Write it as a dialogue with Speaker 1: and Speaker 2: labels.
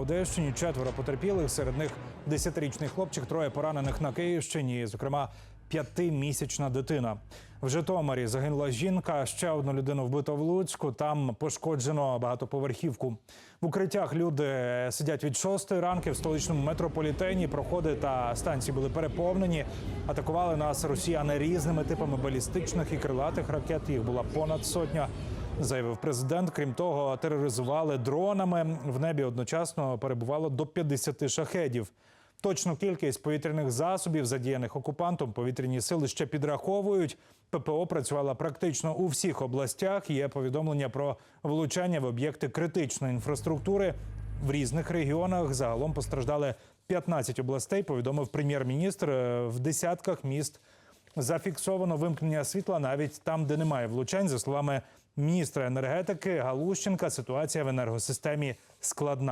Speaker 1: Одещині. Четверо потерпілих. Серед них 10-річний хлопчик, троє поранених на Київщині. Зокрема, п'ятимісячна дитина. В Житомирі загинула жінка. Ще одну людину вбито в Луцьку. Там пошкоджено багатоповерхівку. В укриттях люди сидять від шостої ранки в столичному метрополітені. Проходи та станції були переповнені. Атакували нас росіяни різними типами балістичних і крилатих ракет. Їх була понад сотня. Заявив президент. Крім того, тероризували дронами. В небі одночасно перебувало до 50 шахедів. Точну кількість повітряних засобів, задіяних окупантом, повітряні сили ще підраховують. ППО працювала практично у всіх областях. Є повідомлення про влучання в об'єкти критичної інфраструктури в різних регіонах. Загалом постраждали 15 областей. Повідомив прем'єр-міністр Е, в десятках міст. Зафіксовано вимкнення світла навіть там, де немає влучань. За словами міністра енергетики Галущенка, ситуація в енергосистемі складна.